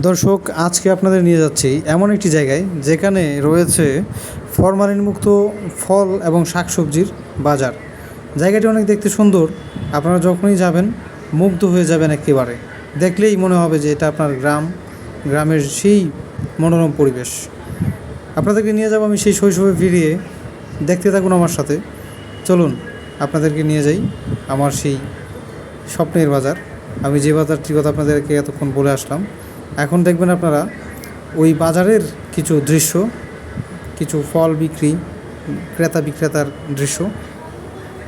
দর্শক, আজকে আপনাদের নিয়ে যাচ্ছি এমন একটি জায়গায় যেখানে রয়েছে ফরমালিন মুক্ত ফল এবং শাকসবজির বাজার। জায়গাটি অনেক দেখতে সুন্দর। আপনারা যখনই যাবেন, মুগ্ধ হয়ে যাবেন একেবারে। দেখলেই মনে হবে যে এটা আপনার গ্রাম, গ্রামের সেই মনোরম পরিবেশ। আপনাদেরকে নিয়ে যাব আমি সেই শৈশবে ফিরিয়ে দেখতে থাকুন আমার সাথে। চলুন, আপনাদেরকে নিয়ে যাই আমার সেই স্বপ্নের বাজার। আমি যে বাজারটির কথা আপনাদেরকে এতক্ষণ বলে আসলাম এখন দেখবেন আপনারা, ওই বাজারের কিছু দৃশ্য, কিছু ফল বিক্রি, ক্রেতা বিক্রেতার দৃশ্য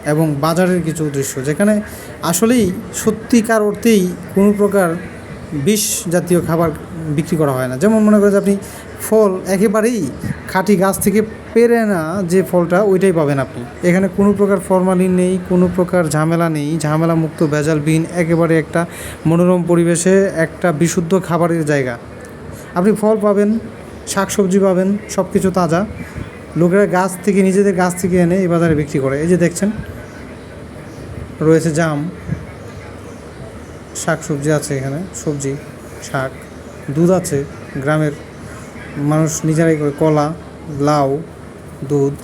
এবং বাজারের কিছু দৃশ্য, যেখানে আসলেই সত্যিকার অর্থেই কোনো প্রকার বিষ জাতীয় খাবার বিক্রি করা হয় না। যেমন মনে করেন যে আপনি ফল একেবারেই খাঁটি গাছ থেকে পেরে না যে ফলটা, ওইটাই পাবেন আপনি। এখানে কোনো প্রকার ফরমালিন নেই, কোনো প্রকার ঝামেলা নেই। ঝামেলা মুক্ত ভেজাল বিন একেবারে একটা মনোরম পরিবেশে একটা বিশুদ্ধ খাবারের জায়গা। আপনি ফল পাবেন, শাকসবজি পাবেন সব কিছু তাজা। লোকেরা গাছ থেকে, নিজেদের গাছ থেকে এনে এই বাজারে বিক্রি করে। এই যে দেখছেন, রয়েছে জাম শাক সবজি আছে এখানে, সবজি, শাক। দুধ আছে, গ্রামের মানুষ নিজেরাই করে কলা, লাউ, দুধ,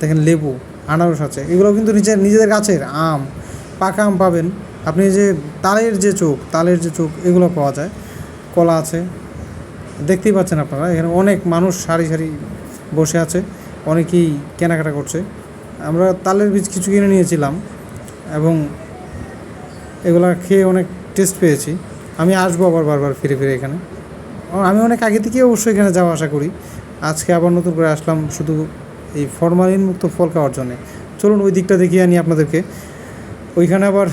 দেখেন লেবু, আনারস আছে, এগুলো কিন্তু নিজের, নিজেদের গাছের আম, পাকা আম পাবেন। আপনি যে তালের যে চোখ, তালের যে চোখ, এগুলো পাওয়া যায়। কলা আছে, দেখতেই পাচ্ছেন আপনারা, এখানে অনেক মানুষ সারি সারি বসে আছে, অনেকেই কেনাকাটা করছে। আমরা তালের বীজ কিছু কিনে নিয়েছিলাম এবং এগুলা খেয়ে অনেক টেস্ট পেয়েছি। আমি আসব আবার বারবার ফিরে ফিরে এখানে। আমি অনেক আগে থেকে অবশ্যই এখানে যাওয়া আশা করি। আজকে আবার নতুন করে আসলাম শুধু এই ফরমালিন মুক্ত ফল খাওয়ার জন্যে। চলুন ওই দিকটা দেখিয়ে আনি আপনাদেরকে। ওইখানে আবার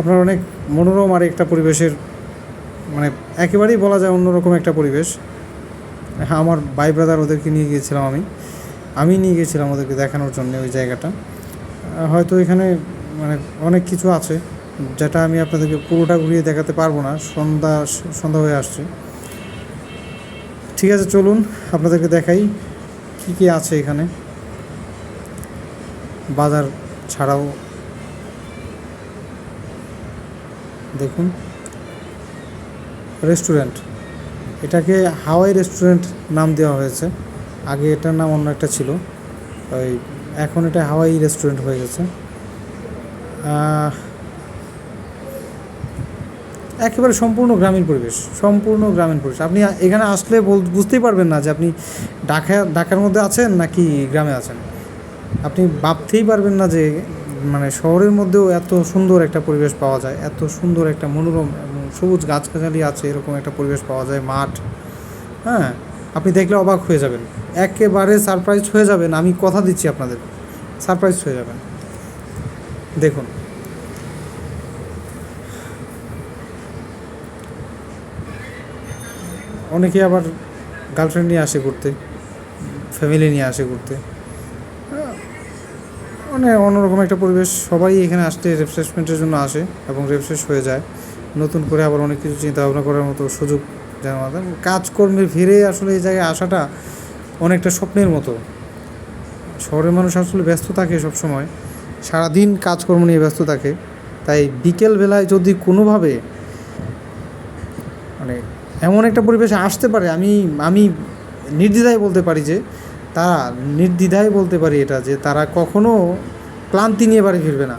আপনার অনেক মনোরম আর একটা পরিবেশের মানে একেবারেই বলা যায় অন্যরকম একটা পরিবেশ। হ্যাঁ আমার ভাই ব্রাদার ওদেরকে নিয়ে গিয়েছিলাম আমি। আমি নিয়ে গিয়েছিলাম ওদেরকে দেখানোর জন্য ওই জায়গাটা। হয়তো এখানে মানে অনেক কিছু আছে, যেটা আমি আপনাদেরকে পুরোটা ঘুরিয়ে দেখাতে পারব না। সন্ধ্যা সন্ধ্যা হয়ে আসছে। ঠিক আছে, চলুন আপনাদেরকে দেখাই কি কি আছে এখানে। বাজার ছাড়াও দেখুন। রেস্টুরেন্ট। এটাকে হাওয়াই রেস্টুরেন্ট নাম দেওয়া হয়েছে। আগে এটার নাম অন্য একটা ছিল। ওই, এখন এটা হাওয়াই রেস্টুরেন্ট হয়ে গেছে। একেবারে সম্পূর্ণ গ্রামীণ পরিবেশ, সম্পূর্ণ গ্রামীণ পরিবেশ। আপনি এখানে আসলে বল- বুঝতেই পারবেন না যে আপনি ঢাকা, ঢাকার মধ্যে আছেন নাকি গ্রামে আছেন। আপনি ভাবতেই পারবেন না যে মানে শহরের মধ্যেও এত সুন্দর একটা পরিবেশ পাওয়া যায়, এত সুন্দর একটা মনোরম এবং সবুজ গাছগাছালি আছে, এরকম একটা পরিবেশ পাওয়া যায়, মাঠ। হ্যাঁ আপনি দেখলে অবাক হয়ে যাবেন। একেবারে সারপ্রাইজ হয়ে যাবেন। আমি কথা দিচ্ছি আপনাদের। সারপ্রাইজ হয়ে যাবেন। দেখুন অনেকে আবার গার্লফ্রেন্ড নিয়ে আসে ঘুরতে ফ্যামিলি নিয়ে আসে ঘুরতে। মানে অন্যরকম একটা পরিবেশ, সবাই এখানে আসতে রিফ্রেশমেন্টের জন্য আসে এবং রিফ্রেশ হয়ে যায়। নতুন করে আবার অনেক কিছু চিন্তা ভাবনা করার মতো সুযোগ যেন কাজকর্মে ফিরে আসলে এই জায়গায় আসাটা অনেকটা স্বপ্নের মতো। শহরের মানুষ আসলে ব্যস্ত থাকে সবসময়, সারাদিন কাজকর্ম নিয়ে ব্যস্ত থাকে। তাই বিকেল বেলায় যদি কোনোভাবে মানে এমন একটা পরিবেশে আসতে পারে, আমি আমি নির্দ্বিধায় বলতে পারি যে, তারা নির্দ্বিধায় বলতে পারি এটা যে, তারা কখনো ক্লান্তি নিয়ে বাড়ি ফিরবে না।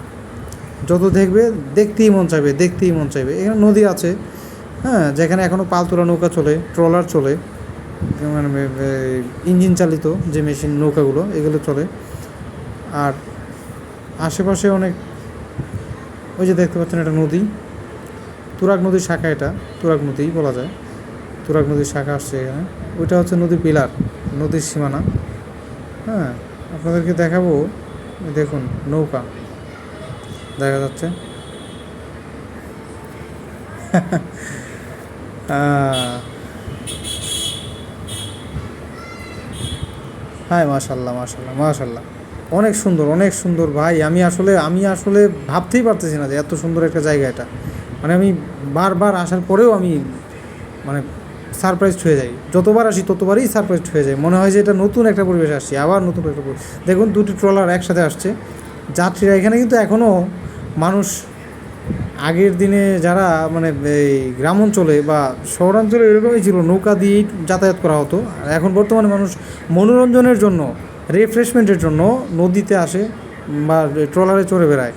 যত দেখবে, দেখতেই মন চাইবে, দেখতেই মন চাইবে। এখানে নদী আছে হ্যাঁ যেখানে এখনও পালতোলা নৌকা চলে, ট্রলার চলে মানে ইঞ্জিন চালিত যে মেশিন নৌকাগুলো, এগুলো চলে। আর আশেপাশে অনেক, ওই যে দেখতে পাচ্ছেন এটা নদী, তুরাগ নদীর শাখা এটা, তুরাগ নদীই বলা যায়। তুরাগ নদীর শাখা আসছে এখানে। ওইটা হচ্ছে নদীর পিলার, নদীর সীমানা। হ্যাঁ আপনাদেরকে দেখাবো দেখুন, নৌকা। দেখা যাচ্ছে। হ্যাঁ মাশাল্লাহ মাশাল্লাহ মাশাল্লাহ। অনেক সুন্দর অনেক সুন্দর ভাই। আমি আসলে আমি আসলে ভাবতেই পারতেছি না যে এত সুন্দর একটা জায়গা এটা। মানে আমি বারবার আসার পরেও আমি মানে সারপ্রাইজ হয়ে যাই। যতবার আসি ততবারই সারপ্রাইজ হয়ে যায় মনে হয় যে এটা নতুন একটা পরিবেশ আসছি, আবার নতুন একটা পরিবেশ। দেখুন, দুটি ট্রলার একসাথে আসছে। যাত্রীরা এখানে কিন্তু এখনও মানুষ, আগের দিনে যারা মানে এই গ্রাম অঞ্চলে বা শহরাঞ্চলে এরকমই ছিল, নৌকা দিয়েই যাতায়াত করা হতো। এখন বর্তমানে মানুষ মনোরঞ্জনের জন্য রিফ্রেশমেন্টের জন্য নদীতে আসে বা ট্রলারে চড়ে বেড়ায়।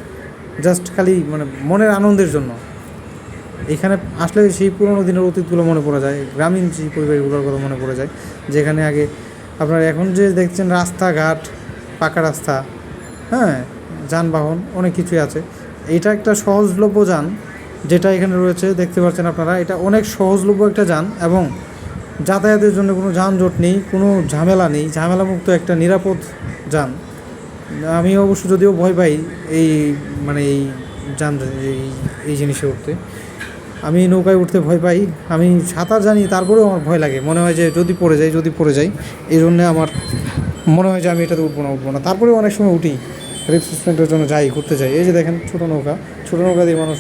জাস্ট খালি মানে মনের আনন্দের জন্য। এখানে আসলে সেই পুরোনো দিনের অতীতগুলো মনে পড়ে যায়, গ্রামীণ সেই পরিবারগুলোর কথা মনে পড়ে যায়, যেখানে আগে আপনার এখন যে দেখছেন রাস্তাঘাট, পাকা রাস্তা হ্যাঁ যানবাহন, অনেক কিছুই আছে। এটা একটা সহজলভ্য যান যেটা এখানে রয়েছে, দেখতে পাচ্ছেন আপনারা, এটা অনেক সহজলভ্য একটা যান এবং যাতায়াতের জন্য কোনো যানজট নেই, কোনো ঝামেলা নেই, ঝামেলামুক্ত একটা নিরাপদ যান। আমি অবশ্য যদিও ভয় পাই এই মানে এই যান, এই এই জিনিসে উঠতে আমি নৌকায় উঠতে ভয় পাই। আমি সাঁতার জানি, তারপরেও আমার ভয় লাগে। মনে হয় যে যদি পড়ে যাই, যদি পড়ে যাই, এই জন্যে আমার মনে হয় যে আমি এটাতে উঠবো না উঠবো না। তারপরেও অনেক সময় উঠি। রিফ্রেশমেন্টের জন্য যাই, ঘুরতে যাই। এই যে দেখেন, ছোটো নৌকা। ছোটো নৌকা দিয়ে মানুষ